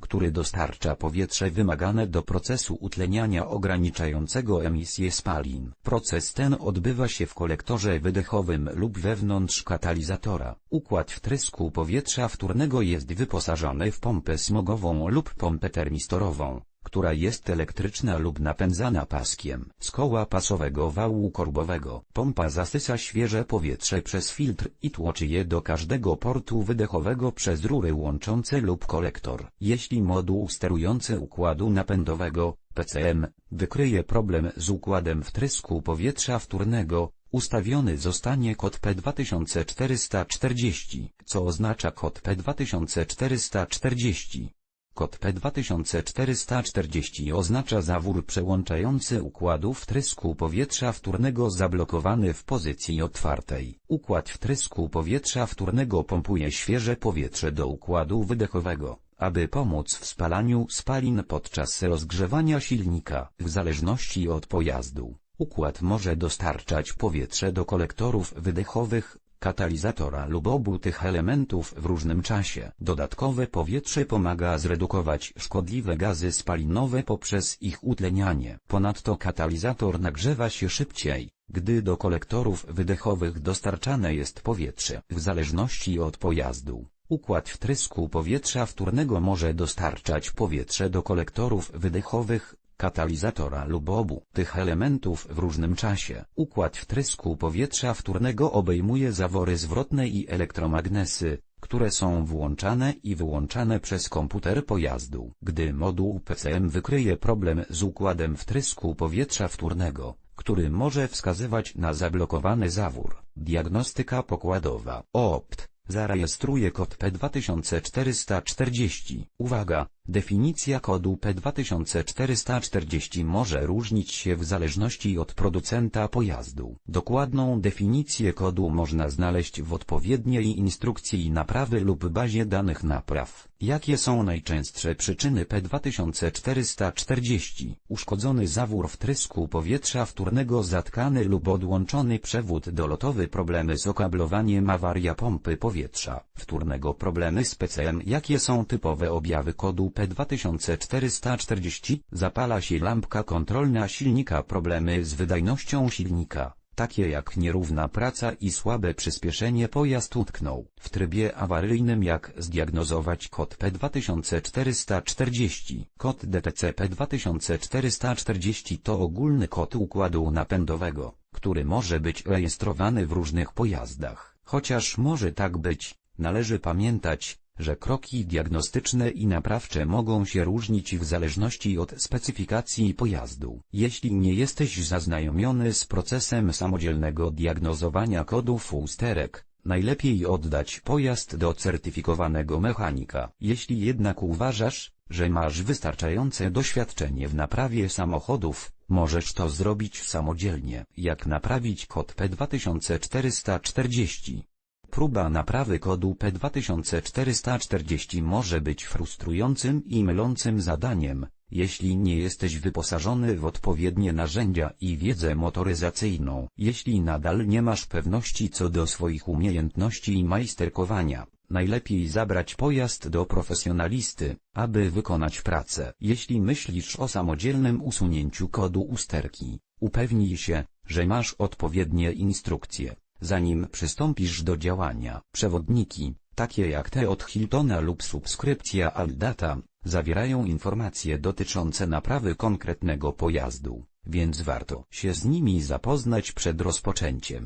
który dostarcza powietrze wymagane do procesu utleniania ograniczającego emisję spalin. Proces ten odbywa się w kolektorze wydechowym lub wewnątrz katalizatora. Układ wtrysku powietrza wtórnego jest wyposażony w pompę smogową lub pompę termistorową która jest elektryczna lub napędzana paskiem z koła pasowego wału korbowego. Pompa zasysa świeże powietrze przez filtr i tłoczy je do każdego portu wydechowego przez rury łączące lub kolektor. Jeśli moduł sterujący układu napędowego, PCM, wykryje problem z układem wtrysku powietrza wtórnego, Ustawiony zostanie kod P2440, co oznacza kod P2440. Kod P2440 oznacza zawór przełączający układu wtrysku powietrza wtórnego zablokowany w pozycji otwartej. Układ wtrysku powietrza wtórnego pompuje świeże powietrze do układu wydechowego, aby pomóc w spalaniu spalin podczas rozgrzewania silnika. W zależności od pojazdu, układ może dostarczać powietrze do kolektorów wydechowych, katalizatora lub obu tych elementów w różnym czasie. Dodatkowe powietrze pomaga zredukować szkodliwe gazy spalinowe poprzez ich utlenianie. Ponadto katalizator nagrzewa się szybciej, gdy do kolektorów wydechowych dostarczane jest powietrze. W zależności od pojazdu, układ wtrysku powietrza wtórnego może dostarczać powietrze do kolektorów wydechowych, katalizatora lub obu tych elementów w różnym czasie. Układ wtrysku powietrza wtórnego obejmuje zawory zwrotne i elektromagnesy, które są włączane i wyłączane przez komputer pojazdu. Gdy moduł PCM wykryje problem z układem wtrysku powietrza wtórnego, który może wskazywać na zablokowany zawór, diagnostyka pokładowa OPT zarejestruje kod P2440. Uwaga! Definicja kodu P2440 może różnić się w zależności od producenta pojazdu. Dokładną definicję kodu można znaleźć w odpowiedniej instrukcji naprawy lub bazie danych napraw. Jakie są najczęstsze przyczyny P2440? Uszkodzony zawór wtrysku powietrza wtórnego zatkany lub odłączony przewód dolotowy problemy z okablowaniem awaria pompy powietrza wtórnego problemy z PCM Jakie są typowe objawy kodu P2440? Zapala się lampka kontrolna silnika Problemy z wydajnością silnika takie jak nierówna praca i słabe przyspieszenie pojazd utknął. W trybie awaryjnym jak zdiagnozować kod P2440? Kod DTC P2440 to ogólny kod układu napędowego, który może być rejestrowany w różnych pojazdach. Chociaż może tak być, należy pamiętać, że kroki diagnostyczne i naprawcze mogą się różnić w zależności od specyfikacji pojazdu. Jeśli nie jesteś zaznajomiony z procesem samodzielnego diagnozowania kodów usterek, najlepiej oddać pojazd do certyfikowanego mechanika. Jeśli jednak uważasz, że masz wystarczające doświadczenie w naprawie samochodów, możesz to zrobić samodzielnie. Jak naprawić kod P2440? Próba naprawy kodu P2440 może być frustrującym i mylącym zadaniem, jeśli nie jesteś wyposażony w odpowiednie narzędzia i wiedzę motoryzacyjną. Jeśli nadal nie masz pewności co do swoich umiejętności i majsterkowania, najlepiej zabrać pojazd do profesjonalisty, aby wykonać pracę. Jeśli myślisz o samodzielnym usunięciu kodu usterki, upewnij się, że masz odpowiednie instrukcje zanim przystąpisz do działania. Przewodniki, takie jak te od Hiltona lub subskrypcja Aldata, zawierają informacje dotyczące naprawy konkretnego pojazdu, więc warto się z nimi zapoznać przed rozpoczęciem.